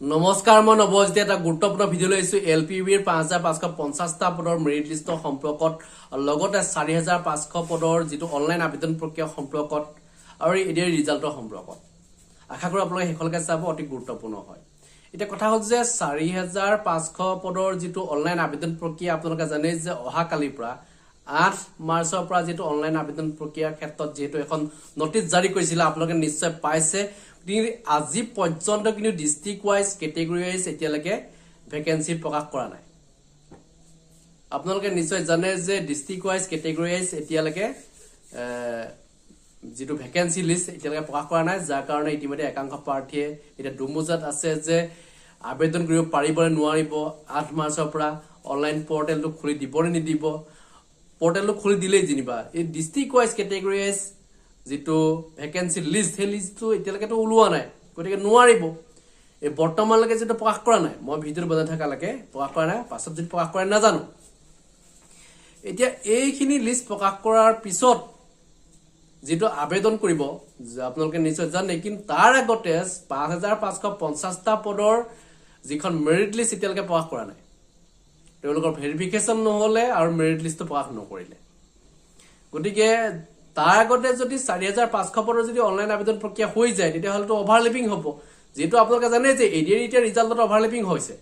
নমস্কাৰ মই নৱজিতে এটা গুৰুত্বপূৰ্ণ ভিডিঅ' লৈ আহিছোঁ। এল পি বিৰ পাঁচ হাজাৰ পাঁচশ পঞ্চাছটা পদৰ মেৰিট লিষ্টৰ সম্পৰ্কত লগতে চাৰি হাজাৰ পাঁচশ পদৰ যিটো অনলাইন আবেদন প্ৰক্ৰিয়া সম্পৰ্কত আৰু এডিয়াৰ ৰিজাল্টৰ সম্পৰ্কত। আশা কৰোঁ আপোনালোকে শেষলৈকে চাব অতি গুৰুত্বপূৰ্ণ হয়। এতিয়া কথা হ'ল যে চাৰি হাজাৰ পাঁচশ পদৰ যিটো অনলাইন আবেদন প্ৰক্ৰিয়া আপোনালোকে জানে যে অহাকালিৰ পৰা আঠ মাৰ্চৰ পৰা যিটো অনলাইন আবেদন প্ৰক্ৰিয়াৰ ক্ষেত্ৰত যিহেতু এখন নটিচ জাৰি কৰিছিলে আপোনালোকে নিশ্চয় পাইছে। আজি পৰ্যন্ত কিন্তু ডিষ্ট্ৰিক্ট ৱাইজ কেটেগৰী ৱাইজ এতিয়ালৈকে ভেকেঞ্চি প্ৰকাশ কৰা নাই। আপোনালোকে নিশ্চয় জানে যে ডিষ্ট্ৰিক্ট ৱাইজ কেটেগৰী ৱাইজ এতিয়ালৈকে যিটো ভেকেঞ্চি লিষ্ট এতিয়ালৈকে প্ৰকাশ কৰা নাই। যাৰ কাৰণে ইতিমধ্যে একাংশ প্ৰাৰ্থীয়ে এতিয়া দুমোজাত আছে যে আবেদন কৰিব পাৰিব নে নোৱাৰিব আঠ মাৰ্চৰ পৰা অনলাইন পৰ্টেলটো খুলি দিব নে নিদিব। পৰ্টেলটো খুলি দিলেই যেনিবা। এই ডিষ্ট্ৰিক্ট ৱাইজ কেটেগৰী ৱাইজ যিটো ভেকেঞ্চি লিষ্ট সেই লিষ্টটো এতিয়ালৈকেতো ওলোৱা নাই গতিকে নোৱাৰিব। এই বৰ্তমানলৈকে যিটো প্ৰকাশ কৰা নাই মই ভিডিঅ'টো বজাই থকালৈকে প্ৰকাশ কৰা নাই পাছত যদি প্ৰকাশ কৰে নাজানো। এতিয়া এইখিনি লিষ্ট প্ৰকাশ কৰাৰ পিছত যিটো আবেদন কৰিব আপোনালোকে নিশ্চয় জানে কিন্তু তাৰ আগতে পাঁচ হাজাৰ পাঁচশ পঞ্চাছটা পদৰ যিখন মেৰিট লিষ্ট এতিয়ালৈকে প্ৰকাশ কৰা নাই। তেওঁলোকৰ ভেৰিফিকেশ্যন নহ'লে আৰু মেৰিট লিষ্টটো প্ৰকাশ নকৰিলে। গতিকে তাৰ আগতে যদি চাৰি হাজাৰ পাঁচশ পদৰ যদি অনলাইন আবেদন প্ৰক্ৰিয়া হৈ যায় তেতিয়াহ'লেতো অভাৰলেপিং হ'ব। যিহেতু আপোনালোকে জানে যে এডিয়াৰ এতিয়া ৰিজাল্টত অভাৰলেপিং হৈছে।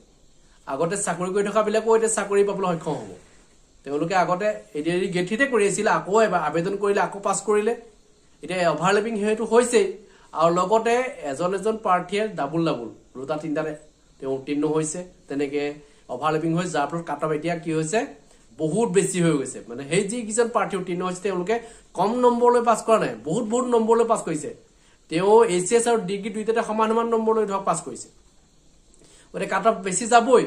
আগতে চাকৰি কৰি থকাবিলাকো এতিয়া চাকৰি পাবলৈ সক্ষম হ'ব। তেওঁলোকে আগতে এডিয়াৰ গেঠিতে কৰি আছিলে আকৌ এবাৰ আবেদন কৰিলে আকৌ পাছ কৰিলে। এতিয়া অভাৰলেপিং সেইটো হৈছেই আৰু লগতে এজন এজন প্ৰাৰ্থীয়ে ডাবুল ডাবুল দুটা তিনিটাতে তেওঁ উত্তীৰ্ণ হৈছে। তেনেকে অভাৰলেপিং হৈছে যাৰ ফলত কাট অফ এতিয়া কি হৈছে? বহুত বেছি হৈ গৈছে। মানে সেই যিকেইজন প্ৰাৰ্থী উত্তীৰ্ণ হৈছে তেওঁলোকে কম নম্বৰলৈ পাছ কৰা নাই। বহুত বহুত নম্বৰলৈ পাছ কৰিছে। তেওঁ এইচ এছ আৰু ডিগ্ৰী দুইটাতে সমান সমান নম্বৰলৈ ধৰক পাছ কৰিছে। গতিকে কাট অফ বেছি যাবই।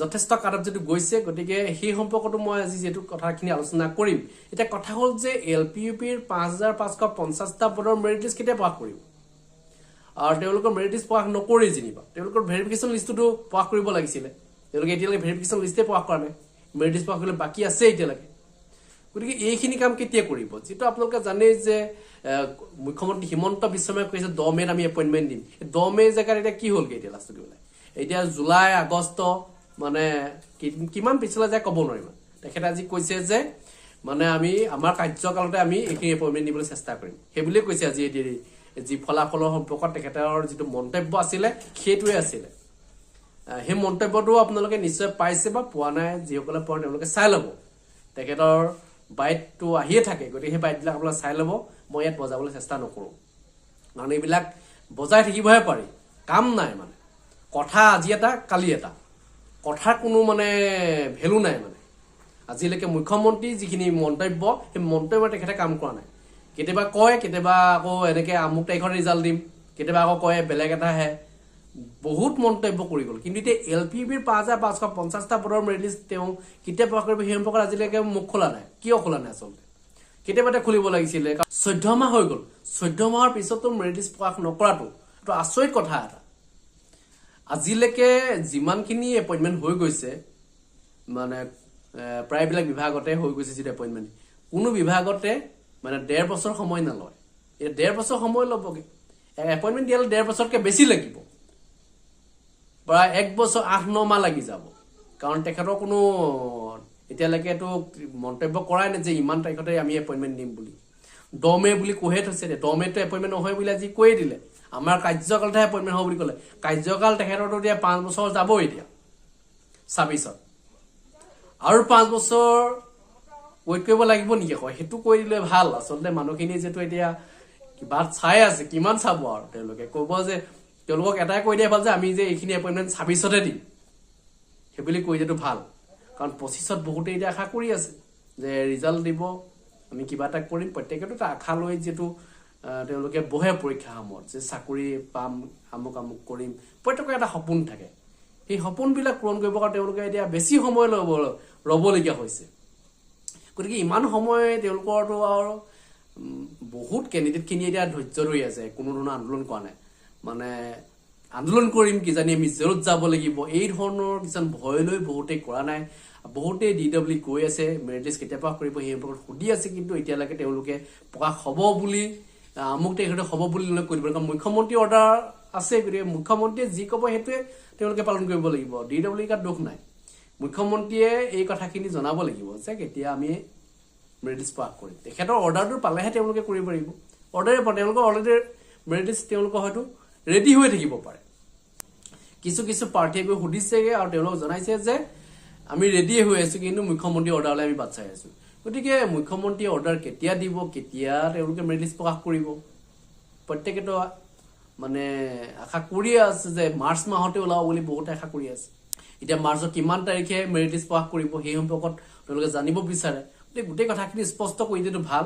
যথেষ্ট কাট অফ যিটো গৈছে। গতিকে সেই সম্পৰ্কতো মই আজি যিহেতু কথাখিনি আলোচনা কৰিম। এতিয়া কথা হ'ল যে এল পি ইউ পিৰ পাঁচ হাজাৰ পাঁচশ পঞ্চাছটা পদৰ মেৰিট লিষ্ট কেতিয়া প্ৰকাশ কৰিব? আৰু তেওঁলোকৰ লিষ্ট প্ৰকাশ নকৰি যেনিবা। তেওঁলোকৰ ভেৰিফিকেশ্যন লিষ্টটোতো প্ৰকাশ কৰিব লাগিছিলে। তেওঁলোকে এতিয়ালৈকে ভেৰিফিকেশ্যন লিষ্টে প্ৰকাশ কৰা নাই। মেৰিট লিষ্ট প্ৰকাশ কৰিবলৈ বাকী আছে এতিয়ালৈকে। গতিকে এইখিনি কাম কেতিয়া কৰিব? যিটো আপোনালোকে জানেই যে মুখ্যমন্ত্ৰী হিমন্ত বিশ্ব শৰ্মাই কৈছে দহ মে'ত আমি এপইণ্টমেণ্ট দিম। দহ মে' জেগাত এতিয়া কি হ'লগে এতিয়া লাষ্টত গৈ পেলাই এতিয়া জুলাই আগষ্ট মানে কিমান পিছলৈ যায় ক'ব নোৱাৰিম তেখেতে আজি কৈছে যে মানে আমি আমাৰ কাৰ্যকালতে আমি এইখিনি এপইণ্টমেণ্ট দিবলৈ চেষ্টা কৰিম। সেই বুলিয়ে কৈছে আজি দি- যি ফলাফলৰ সম্পৰ্কত তেখেতৰ যিটো মন্তব্য আছিলে সেইটোৱে আছিলে। সেই মন্তব্যটো আপোনালোকে নিশ্চয় পাইছে বা পোৱা নাই যিসকলে পোৱা তেওঁলোকে চাই ল'ব। তেখেতৰ বাইটটো আহিয়ে থাকে গতিকে সেই বাইটবিলাক আপোনালোকে চাই ল'ব। মই ইয়াত বজাবলৈ চেষ্টা নকৰোঁ। কাৰণ এইবিলাক বজাই থাকিবহে পাৰি। কাম নাই মানে। কথা আজি এটা কালি এটা। কথাৰ কোনো মানে ভেলু নাই মানে। আজিলৈকে মুখ্যমন্ত্ৰী যিখিনি মন্তব্য সেই মন্তব্য তেখেতে কাম কৰা নাই। কেতিয়াবা কয় কেতিয়াবা আকৌ এনেকে আমুক তাৰিখত ৰিজাল্ট দিম কেতিয়াবা আকৌ কয় বেলেগ এটাহে বহুত মন্তব্য কৰি গ'ল। কিন্তু এতিয়া এল পি বিৰ পাঁচ হাজাৰ পাঁচশ পঞ্চাছটা পদৰ মেৰিট লিষ্ট তেওঁ কেতিয়া প্ৰকাশ কৰিব সেই সম্পৰ্কত আজিলৈকে মুখ খোলা নাই। কিয় খোলা নাই আচলতে? কেতিয়াবা এটা খুলিব লাগিছিলে চৈধ্য মাহ হৈ গ'ল। চৈধ্য মাহৰ পিছতো মেৰিট লিষ্ট প্ৰকাশ নকৰাটো এইটো আচৰিত কথা এটা। আজিলৈকে যিমানখিনি এপইণ্টমেণ্ট হৈ গৈছে মানে প্ৰায়বিলাক বিভাগতে হৈ গৈছে যিটো এপইণ্টমেণ্ট কোনো বিভাগতে মানে ডেৰ বছৰ সময় নলয়। এতিয়া ডেৰ বছৰ সময় ল'বগে এপইণ্টমেণ্ট দিয়ালে ডেৰ বছৰতকৈ বেছি লাগিব। প্ৰায় এক বছৰ আঠ ন মাহ লাগি যাব। কাৰণ তেখেতৰ কোনো এতিয়ালৈকেতো মন্তব্য কৰাই নাই যে ইমান তাৰিখতে আমি এপইণ্টমেণ্ট দিম বুলি। দহ মে' বুলি কৈহে থৈছে এতিয়া দহ মে'টো এপইণ্টমেণ্ট নহয় বুলি আজি কৈয়ে দিলে। আমাৰ কাৰ্যকালতহে এপইণ্টমেণ্ট হ'ব বুলি ক'লে। কাৰ্যকাল তেখেতৰতো এতিয়া পাঁচ বছৰ যাবই এতিয়া। ছাব্বিছত। আৰু পাঁচ বছৰ ৱেইট কৰিব লাগিব নেকি আকৌ? সেইটো কৰি দিলে ভাল। আচলতে মানুহখিনি যিহেতু এতিয়া কিবা চাই আছে কিমান চাব আৰু তেওঁলোকে? ক'ব যে তেওঁলোকক এটাই কৈ দিয়া ভাল যে আমি যে এইখিনি এপইণ্টমেণ্ট ছাব্বিছতে দিম। সেই বুলি কৈ দিয়াটো ভাল। কাৰণ পঁচিছত বহুতে এতিয়া আশা কৰি আছে যে ৰিজাল্ট দিব। আমি কিবা এটা কৰিম। প্ৰত্যেকেতো এটা আশা লৈ যিহেতু তেওঁলোকে বহে পৰীক্ষা সময়ত যে চাকৰি পাম আমুক আমুক কৰিম। প্ৰত্যেকৰ এটা সপোন থাকে। সেই সপোনবিলাক পূৰণ কৰিবৰ কাৰণে তেওঁলোকে এতিয়া বেছি সময় ল'ব ৰ'বলগীয়া হৈছে। গতিকে ইমান সময় তেওঁলোকৰতো আৰু বহুত কেণ্ডিডেটখিনি এতিয়া ধৈৰ্য ধৰি আছে কোনো ধৰণৰ আন্দোলন কৰা নাই। মানে আন্দোলন কৰিম কিজানি আমি জেলত যাব লাগিব এই ধৰণৰ কিছুমান ভয় লৈ বহুতেই কৰা নাই। বহুতেই ডি ডব্লিউ গৈ আছে মেৰিট লিষ্ট কেতিয়া প্ৰকাশ কৰিব সেই সম্পৰ্কত সুধি আছে কিন্তু এতিয়ালৈকে তেওঁলোকে প্ৰকাশ হ'ব বুলি আমুক তাৰিখতে হ'ব বুলি কৈ দিব। কাৰণ মুখ্যমন্ত্ৰী অৰ্ডাৰ আছে গতিকে মুখ্যমন্ত্ৰীয়ে যি ক'ব সেইটোৱে তেওঁলোকে পালন কৰিব লাগিব। ডি ডব্লিউ কাৰ্ড দোষ নাই। মুখ্যমন্ত্ৰীয়ে এই কথাখিনি জনাব লাগিব যে কেতিয়া আমি মেৰিট লিষ্ট প্ৰকাশ কৰিম। তেখেতৰ অৰ্ডাৰটো পালেহে তেওঁলোকে কৰিব পাৰিব। অৰ্ডাৰে পায় তেওঁলোকৰ অলৰেডি মেৰিট লিষ্ট তেওঁলোকৰ হয়তো ৰেডি হৈ থাকিব পাৰে। কিছু কিছু প্ৰাৰ্থীয়ে গৈ সুধিছেগে আৰু তেওঁলোকক জনাইছে যে আমি ৰেডিয়ে হৈ আছো কিন্তু মুখ্যমন্ত্ৰীৰ অৰ্ডাৰলৈ আমি বাট চাই আছো। গতিকে মুখ্যমন্ত্ৰীয়ে অৰ্ডাৰ কেতিয়া দিব কেতিয়া তেওঁলোকে মেৰিট লিষ্ট প্ৰকাশ কৰিব? প্ৰত্যেকেতো মানে আশা কৰিয়ে আছে যে মাৰ্চ মাহতে ওলাব বুলি বহুতে আশা কৰি আছে। এতিয়া মাৰ্চৰ কিমান তাৰিখে মেৰিট লিষ্ট প্ৰকাশ কৰিব সেই সম্পৰ্কত তেওঁলোকে জানিব বিচাৰে। গতিকে গোটেই কথাখিনি স্পষ্ট কৰি দিয়াটো ভাল।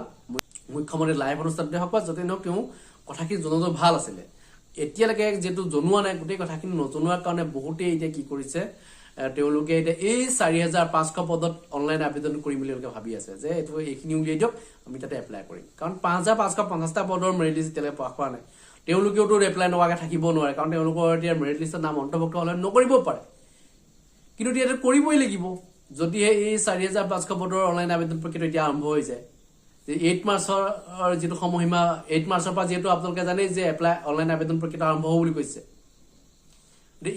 মুখ্যমন্ত্ৰী লাইভ অনুষ্ঠানতে হওক বা য'তেই নহওক তেওঁ কথাখিনি জনোৱাটো ভাল আছিলে। এতিয়ালৈকে যিহেতু জনোৱা নাই গোটেই কথাখিনি নজনোৱাৰ কাৰণে বহুতেই এতিয়া কি কৰিছে তেওঁলোকে এতিয়া এই চাৰি হাজাৰ পাঁচশ পদত অনলাইন আবেদন কৰিম বুলি ভাবি আছে যে এইটো এইখিনি উলিয়াই দিয়ক আমি তাতে এপ্লাই কৰিম। কাৰণ পাঁচ হাজাৰ পাঁচশ পঞ্চাছটা পদৰ মেৰিট লিষ্ট এতিয়ালৈকে প্ৰকাশ কৰা নাই। তেওঁলোকেওতো এপ্লাই নকৰাকৈ থাকিব নোৱাৰে কাৰণ তেওঁলোকৰ এতিয়া মেৰিট লিষ্টৰ নাম অন্তৰ্ভুক্ত হ'লে নকৰিব পাৰে। কিন্তু এতিয়া কৰিবই লাগিব। যদিহে এই চাৰি হাজাৰ পাঁচশ পদৰ অনলাইন আবেদন প্ৰক্ৰিয়াটো এতিয়া আৰম্ভ হৈ যায়। এইট মাৰ্চৰ যিটো সময়সীমা এইট মাৰ্চৰ পৰা যিহেতু আপোনালোকে জানেই যে এপ্লাই অনলাইন আবেদন প্ৰক্ৰিয়াটো আৰম্ভ হ'ব বুলি কৈছে।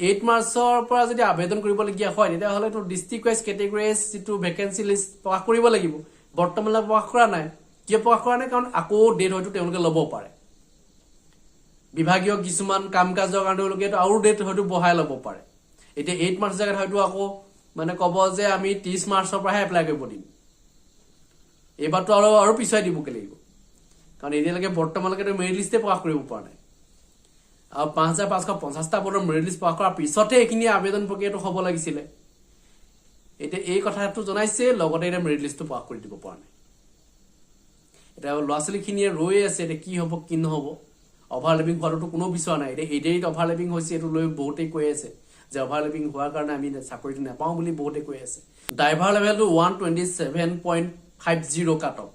এইট মাৰ্চৰ পৰা যদি আবেদন কৰিবলগীয়া হয় তেতিয়াহ'লেতো ডিষ্ট্ৰিক্ট ৱাইজ কেটেগৰাইজ যিটো ভেকেঞ্চি লিষ্ট প্ৰকাশ কৰিব লাগিব। বৰ্তমানলৈ প্ৰকাশ কৰা নাই। কিয় প্ৰকাশ কৰা নাই? কাৰণ আকৌ ডেট হয়তো তেওঁলোকে ল'ব পাৰে। বিভাগীয় কিছুমান কাম কাজৰ কাৰণে তেওঁলোকে আৰু ডেট হয়তো বঢ়াই ল'ব পাৰে। এতিয়া এইট মাৰ্চ জেগাত হয়তো আকৌ মানে ক'ব যে আমি ত্ৰিছ মাৰ্চৰ পৰাহে এপ্লাই কৰিব দিম। এইবাৰতো আৰু আৰু পিছুৱাই দিবগে লাগিব কাৰণ এতিয়ালৈকে বৰ্তমানলৈকেতো মেৰিট লিষ্টে প্ৰকাশ কৰিব পৰা নাই। আৰু পাঁচ হাজাৰ পাঁচশো পঞ্চাছটা পদৰ মেৰিট লিষ্ট প্ৰকাশ কৰাৰ পিছতহে এইখিনি আবেদন প্ৰক্ৰিয়াটো হ'ব লাগিছিলে। এতিয়া এই কথাটো জনাইছে, লগতে এতিয়া মেৰিট লিষ্টটো প্ৰকাশ কৰি দিব পৰা নাই। এতিয়া ল'ৰা ছোৱালীখিনিয়ে ৰৈ আছে, এতিয়া কি হ'ব, কি নহ'ব? অভাৰলেপিং হোৱাটোতো কোনো বিচৰা নাই। এতিয়া এডিআৰিত অভাৰলেপিং হৈছে, এইটো লৈ বহুতেই কৈ আছে। যে অভাৰলেপিং হোৱাৰ কাৰণে আমি চাকৰিটো নাপাওঁ বুলি বহুতে কৈ আছে। Driver লেভেলটো one twenty seven point five zero' cut off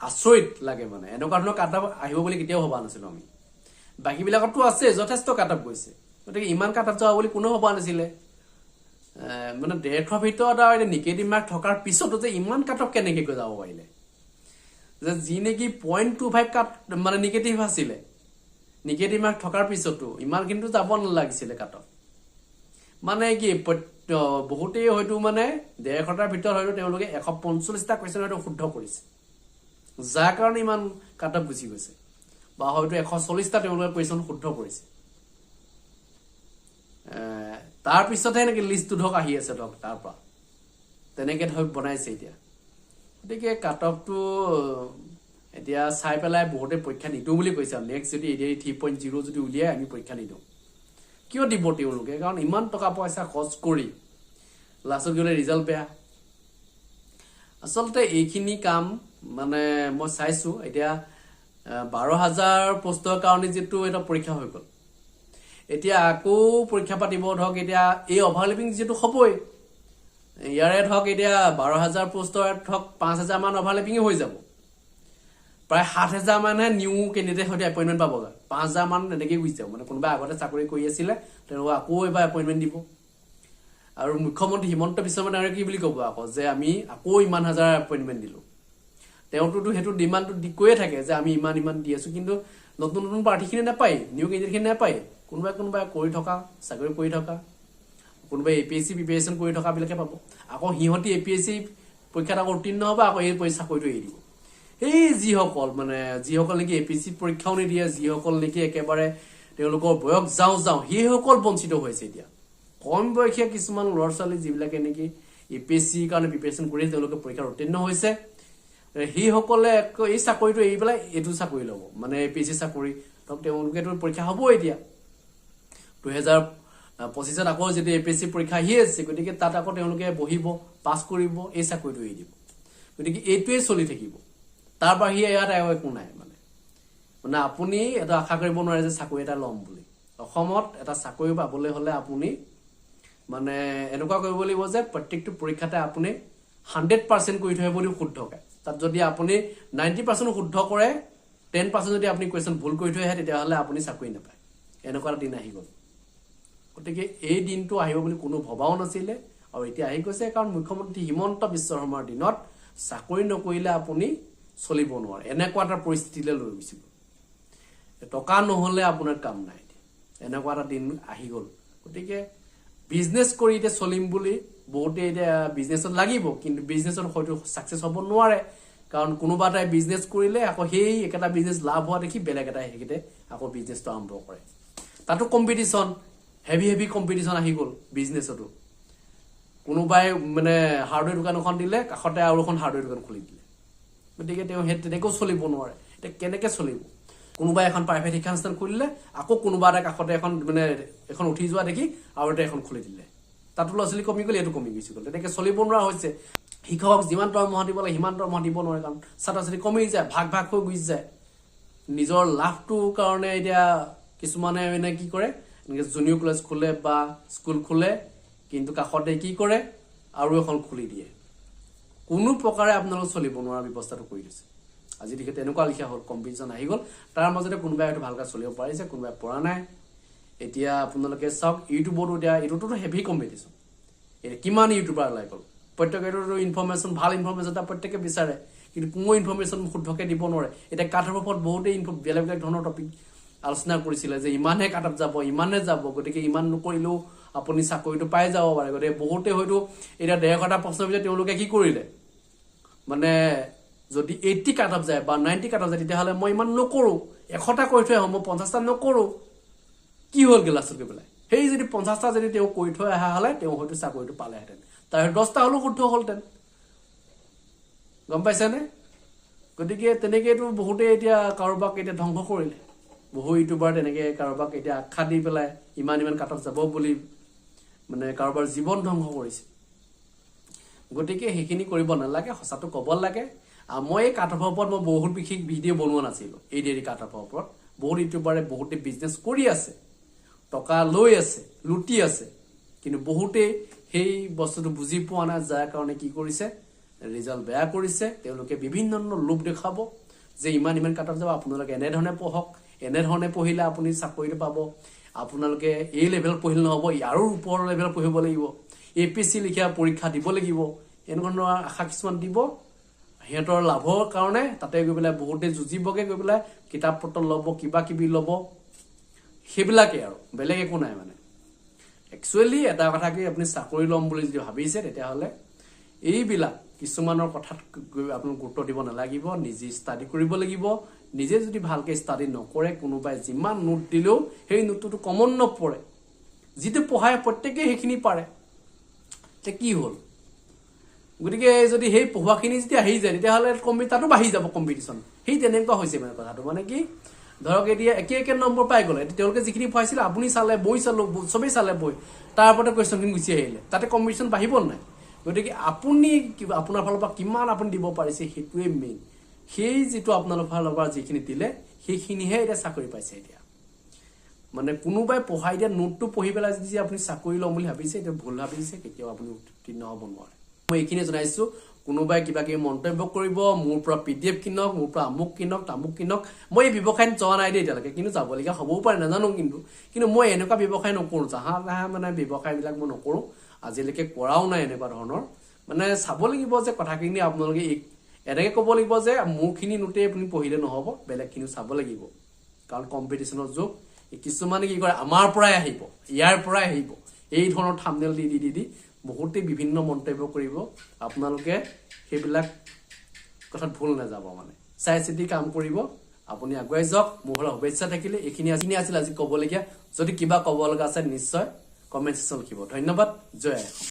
আচৰিত লাগে মানে। এনেকুৱা ধৰণৰ কাট অফ আহিব বুলি কেতিয়াও ভবা নাছিলো আমি। বাকীবিলাকতো আছে যথেষ্ট কাট অফ গৈছে। গতিকে ইমান কাট অফ যোৱা বুলি কোনেও ভবা নাছিলে। মানে ডেৰশৰ ভিতৰত আৰু এতিয়া নিগেটিভ মাৰ্ক থকাৰ পিছতো যে ইমান কাট অফ কেনেকৈ যাব পাৰিলে? যে যি নেকি পইণ্ট টু ফাইভ কাট মানে নিগেটিভ আছিলে। নিগেটিভ মাৰ্ক থকাৰ পিছতো ইমান কিন্তু যাব নালাগিছিলে কাট অফ মানে কি বহুতেই হয়তো মানে ডেৰশটাৰ ভিতৰত হয়তো তেওঁলোকে এশ পঞ্চল্লিছটা কুৱেশ্যন হয়তো শুদ্ধ কৰিছে। যাৰ কাৰণে ইমান কাট অফ গুচি গৈছে। বা হয়তো এশ চল্লিছটা তেওঁলোকে কুৱেশ্যন শুদ্ধ কৰিছে। এ, তাৰ পিছতহে এনেকে লিষ্টটো ধৰক আহি আছে ধৰক তাৰ পৰা। তেনেকে ধৰক বনাইছে এতিয়া। গতিকে কাট অফটো এতিয়া চাই পেলাই বহুতে পৰীক্ষা নিদিওঁ বুলি কৈছে আৰু। নেক্সট যদি এতিয়া থ্ৰী পইণ্ট জিৰ' যদি উলিয়াই আমি পৰীক্ষা নিদিওঁ। কিয় দিব তেওঁলোকে? কাৰণ ইমান টকা পইচা খৰচ কৰি লাষ্টত গ'লে ৰিজাল্ট বেয়া? আচলতে এইখিনি কাম মানে মই চাইছো এতিয়া বাৰ হাজাৰ পোষ্টৰ কাৰণে যিটো এটা পৰীক্ষা হৈ গ'ল। এতিয়া আকৌ পৰীক্ষা পাতিব ধৰক এতিয়া এই অভাৰলেপিং যিটো হ'বই। ইয়াৰে ধৰক এতিয়া বাৰ হাজাৰ পোষ্টৰ ধৰক পাঁচ হাজাৰ মান অভাৰলেপিঙে হৈ যাব। প্ৰায় সাত হাজাৰ মানহে নিউ কেণ্ডিডেট সৈতে এপইণ্টমেণ্ট পাবগৈ পাঁচ হাজাৰ মান এনেকেই গুচি যাব মানে কোনোবাই আগতে চাকৰি কৰি আছিলে তেওঁলোকক আকৌ এবাৰ এপইণ্টমেণ্ট দিব। আৰু মুখ্যমন্ত্ৰী হিমন্ত বিশ্ব কি বুলি ক'ব আকৌ যে আমি আকৌ ইমান হাজাৰ এপইণ্টমেণ্ট দিলোঁ। তেওঁতোতো সেইটো ডিমাণ্ডটো দি কৈয়ে থাকে যে আমি ইমান ইমান দি আছো কিন্তু নতুন নতুন প্ৰাৰ্থীখিনি নাপায় নিউ কেণ্ডিডেটখিনি নাপায় কোনোবাই কোনোবাই কৰি থকা চাকৰি কৰি থকা কোনোবাই A P S C preparation কৰি থকাবিলাকে পাব। আকৌ সিহঁতি এ পি এছ চি পৰীক্ষাত আকৌ উত্তীৰ্ণ হ'ব আকৌ এই চাকৰিটো এৰি দিব। সেই যিসকল মানে যিসকল নেকি এ পি চি পৰীক্ষাও নিদিয়ে যিসকল নেকি একেবাৰে তেওঁলোকৰ বয়স যাওঁ যাওঁ সেইসকল বঞ্চিত হৈছে এতিয়া। কম বয়সীয়া কিছুমান ল'ৰা ছোৱালী যিবিলাকে নেকি এ পি এছ চিৰ কাৰণে প্ৰিপেৰেশ্যন কৰি তেওঁলোকে পৰীক্ষাত উত্তীৰ্ণ হৈছে সেইসকলে এই চাকৰিটো এৰি পেলাই এইটো চাকৰি ল'ব। মানে এ পি এছ চি চাকৰি ধৰক তেওঁলোকেতো পৰীক্ষা হ'ব এতিয়া। দুহেজাৰ পঁচিছত আকৌ যেতিয়া এ পি এছ চি পৰীক্ষা আহি আছে গতিকে তাত আকৌ তেওঁলোকে বহিব পাছ কৰিব এই চাকৰিটো এৰি দিব। গতিকে এইটোৱে চলি থাকিব। তাৰ বাহিৰে ইয়াত আৰু একো নাই মানে। মানে আপুনি এটা আশা কৰিব নোৱাৰে যে চাকৰি এটা ল'ম বুলি। অসমত এটা চাকৰি পাবলৈ হ'লে আপুনি মানে এনেকুৱা কৰিব লাগিব যে প্ৰত্যেকটো পৰীক্ষাতে আপুনি হাণ্ড্ৰেড পাৰ্চেণ্ট কৰি থৈ বুলি শুদ্ধকে। তাত যদি আপুনি নাইণ্টি পাৰ্চেণ্ট শুদ্ধ কৰে টেন পাৰ্চেণ্ট যদি আপুনি কুৱেশ্যন ভুল কৰি থৈ আহে তেতিয়াহ'লে আপুনি চাকৰি নাপায়। এনেকুৱা এটা দিন আহি গ'ল। গতিকে এই দিনটো আহিব বুলি কোনো ভবাও নাছিলে আৰু এতিয়া আহি গৈছে কাৰণ মুখ্যমন্ত্ৰী হিমন্ত বিশ্ব শৰ্মাৰ দিনত চাকৰি নকৰিলে আপুনি চলিব নোৱাৰে। এনেকুৱা এটা পৰিস্থিতিলৈ লৈ গৈছিল টকা নহ'লে আপোনাৰ কাম নাই এনেকুৱা এটা দিন আহি গ'ল। গতিকে বিজনেছ কৰি এতিয়া চলিম বুলি বহুতে এতিয়া বিজনেছত লাগিব কিন্তু বিজনেছত হয়তো ছাকচেছ হ'ব নোৱাৰে। কাৰণ কোনোবা এটাই বিজনেছ কৰিলে আকৌ সেই একেটা বিজনেছ লাভ হোৱা দেখি বেলেগ এটাই সেইকেইটাই আকৌ বিজনেছটো আৰম্ভ কৰে। তাতো কম্পিটিশ্যন হেভি হেভি কম্পিটিশ্যন আহি গ'ল বিজনেছতো কোনোবাই মানে হাৰ্ডৱেৰ দোকান এখন দিলে কাষতে আৰু এখন হাৰ্ডৱেৰ দোকান খুলি দিলে। গতিকে তেওঁ সেই তেনেকৈও চলিব নোৱাৰে। এতিয়া কেনেকে চলিব? কোনোবাই এখন প্ৰাইভেট শিক্ষানুষ্ঠান খুলিলে, আকৌ কোনোবা এটা কাষতে এখন মানে এখন উঠি যোৱা দেখি আৰু এটা এখন খুলি দিলে। তাতো ল'ৰা ছোৱালী কমি গ'ল, এইটো কমি গুচি গ'ল। তেনেকে চলিব নোৱাৰা হৈছে। শিক্ষকক যিমান দৰমহা দিব লাগে, সিমান দৰমহা দিব নোৱাৰে। কাৰণ ছাত্ৰ ছাত্ৰী কমি যায়, ভাগ ভাগ হৈ গুচি যায়। নিজৰ লাভটোৰ কাৰণে এতিয়া কিছুমানে মানে কি কৰে, এনেকে জুনিয়ৰ কলেজ খোলে বা স্কুল খোলে, কিন্তু কাষতে কি কৰে, আৰু এখন খুলি দিয়ে। কোনো প্ৰকাৰে আপোনালোক চলিব নোৱাৰা ব্যৱস্থাটো কৰি দিছে। আজি দেখি তেনেকুৱা লিখা হ'ল কম্পিটিশ্যন আহি গ'ল। তাৰ মাজতে কোনোবাই হয়তো ভালকৈ চলিব পাৰিছে কোনোবাই পৰা নাই। এতিয়া আপোনালোকে চাওক ইউটিউবতো এতিয়া এইটোতো হেভি কম্পিটিশ্যন এতিয়া কিমান ইউটিউবাৰ ওলাই গ'ল? প্ৰত্যেকেতো ইনফৰমেশ্যন ভাল ইনফৰমেশ্যন এটা প্ৰত্যেকে বিচাৰে কিন্তু কোনো ইনফৰমেশ্যন শুদ্ধকৈ দিব নোৱাৰে। এতিয়া কাঠৰ ওপৰত বহুতেই ইনফ বেলেগ বেলেগ ধৰণৰ টপিক আলোচনা কৰিছিলে যে ইমানহে কাটত যাব ইমানে যাব গতিকে ইমান নকৰিলেও আপুনি চাকৰিটো পাই যাব পাৰে। গতিকে বহুতে হয়তো এতিয়া ডেৰশটা প্ৰশ্নৰ ভিতৰত তেওঁলোকে কি কৰিলে? মানে যদি এইটটি কাট অফ যায় বা নাইনটি কাট অফ যায় তেতিয়াহ'লে মই ইমান নকৰোঁ। এশটা কৰি থৈ আহোঁ মই পঞ্চাছটা নকৰোঁ। কি হ'লগৈ লাষ্টত গৈ পেলাই? সেই যদি পঞ্চাছটা যদি তেওঁ কৰি থৈ অহা হ'লে তেওঁ হয়তো চাকৰিটো পালেহেঁতেন। তাৰ দহটা হ'লেও শুদ্ধ হ'লহেঁতেন। গম পাইছেনে? গতিকে তেনেকেতো বহুতে এতিয়া কাৰোবাক এতিয়া ধ্বংস কৰিলে। বহু ইউটিউবাৰ তেনেকে কাৰোবাক এতিয়া আখ্যা দি পেলাই ইমান ইমান কাটত যাব বুলি মানে কাৰোবাৰ জীৱন ধ্বংস কৰিছে। গতিকে সেইখিনি কৰিব নালাগে সঁচাটো ক'ব লাগে মই এই কাটঅফৰ ওপৰত মই বহুত বিশেষ ভিডিঅ' বনোৱা নাছিলোঁ। এই দেৰি কাটঅফৰ ওপৰত। বহুত ইউটিউবাৰে বহুতে বিজনেছ কৰি আছে টকা লৈ আছে লুটি আছে। কিন্তু বহুতেই সেই বস্তুটো বুজি পোৱা নাই যাৰ কাৰণে কি কৰিছে ৰিজাল্ট বেয়া কৰিছে। তেওঁলোকে বিভিন্ন ধৰণৰ লোভ দেখাব যে ইমান ইমান কাটত যাব আপোনালোকে এনেধৰণে পঢ়ক এনেধৰণে পঢ়িলে আপুনি চাকৰিটো পাব। আপোনালোকে এই লেভেলত পঢ়িলে নহ'ব আৰু ওপৰৰ লেভেলত পঢ়িব লাগিব। এ পি চি লিখীয়া পৰীক্ষা দিব লাগিব। এনেকুৱা ধৰণৰ আশা কিছুমান দিব। সিহঁতৰ লাভৰ কাৰণে তাতে গৈ পেলাই বহুতে যুঁজিবগে গৈ পেলাই কিতাপ পত্ৰ ল'ব কিবা কিবি ল'ব। সেইবিলাকেই আৰু বেলেগ একো নাই মানে। একচুৱেলি এটা কথা কি আপুনি চাকৰি ল'ম বুলি যদি ভাবিছে তেতিয়াহ'লে এইবিলাক কিছুমানৰ কথাত আপুনি গুৰুত্ব দিব নালাগিব নিজে ষ্টাডি কৰিব লাগিব। নিজে যদি ভালকৈ ষ্টাডি নকৰে কোনোবাই যিমান নোট দিলেও সেই নোটটোতো কমন নপৰে। যিটো পঢ়ায় প্ৰত্যেকেই সেইখিনি পাৰে। এতিয়া কি হ'ল? গতিকে যদি সেই পঢ়োৱাখিনি যেতিয়া আহি যায় তেতিয়াহ'লে কম্পি তাতো বাঢ়ি যাব কম্পিটিশ্যন সেই তেনেকুৱা হৈছে মানে কথাটো। মানে কি? ধৰক এতিয়া একে একে নম্বৰ পাই গ'লে তেওঁলোকে যিখিনি পঢ়াইছিলে আপুনি চালে বই চালো ব- চবেই চালে বই। তাৰ ওপৰতে কুৱেশ্যনখিনি গুচি আহিলে। তাতে কম্পিটিশ্যন বাঢ়িব নাই? গতিকে আপুনি কিবা আপোনাৰ ফালৰ পৰা কিমান আপুনি দিব পাৰিছে সেইটোৱে মেইন সেই যিটো আপোনালোকৰ ফালৰ পৰা যিখিনি দিলে সেইখিনিহে এতিয়া চাকৰি পাইছে এতিয়া। মানে কোনোবাই পঢ়াই দিয়া নোটটো পঢ়ি পেলাই যদি আপুনি চাকৰি ল'ম বুলি ভাবিছে এতিয়া ভুল ভাবিছে কেতিয়াও আপুনি উত্তীৰ্ণ হ'ব নোৱাৰে। মই এইখিনি জনাইছো। কোনোবাই কিবা কিবি মন্তব্য কৰিব মোৰ পৰা পি ডি এফ কিনক মোৰ পৰা আমুক কিনক তামুক কিনক মই এই ব্যৱসায়ত যোৱা নাই দেই এতিয়ালৈকে কিন্তু যাবলগীয়া হ'বও পাৰে নাজানো কিন্তু। কিন্তু মই এনেকুৱা ব্যৱসায় নকৰোঁ জাহা তাহা মানে ব্যৱসায়বিলাক মই নকৰোঁ আজিলৈকে কৰাও নাই এনেকুৱা ধৰণৰ। মানে চাব লাগিব যে কথাখিনি আপোনালোকে এনেকে ক'ব লাগিব যে মোৰখিনি নোটেই আপুনি পঢ়িলে নহ'ব বেলেগখিনিও চাব লাগিব। কাৰণ কম্পিটিশ্যনৰ যুগ। কিছুমানে কি কৰে আমাৰ পৰাই আহিব ইয়াৰ পৰাই আহিব। এই ধৰণৰ থামনেল দি দি দি দি বহুতেই বিভিন্ন মন্তব্য কৰিব। আপোনালোকে সেইবিলাক কথাত ভুল নাযাব মানে। চাই চিতি কাম কৰিব। আপুনি আগুৱাই যাওক। মোৰ ফালে শুভেচ্ছা থাকিলে। এইখিনি এইখিনি আছিল আজি ক'বলগীয়া। যদি কিবা ক'ব লগা আছে নিশ্চয় কমেণ্ট ছেকশ্যন লিখিব। ধন্যবাদ। জয়।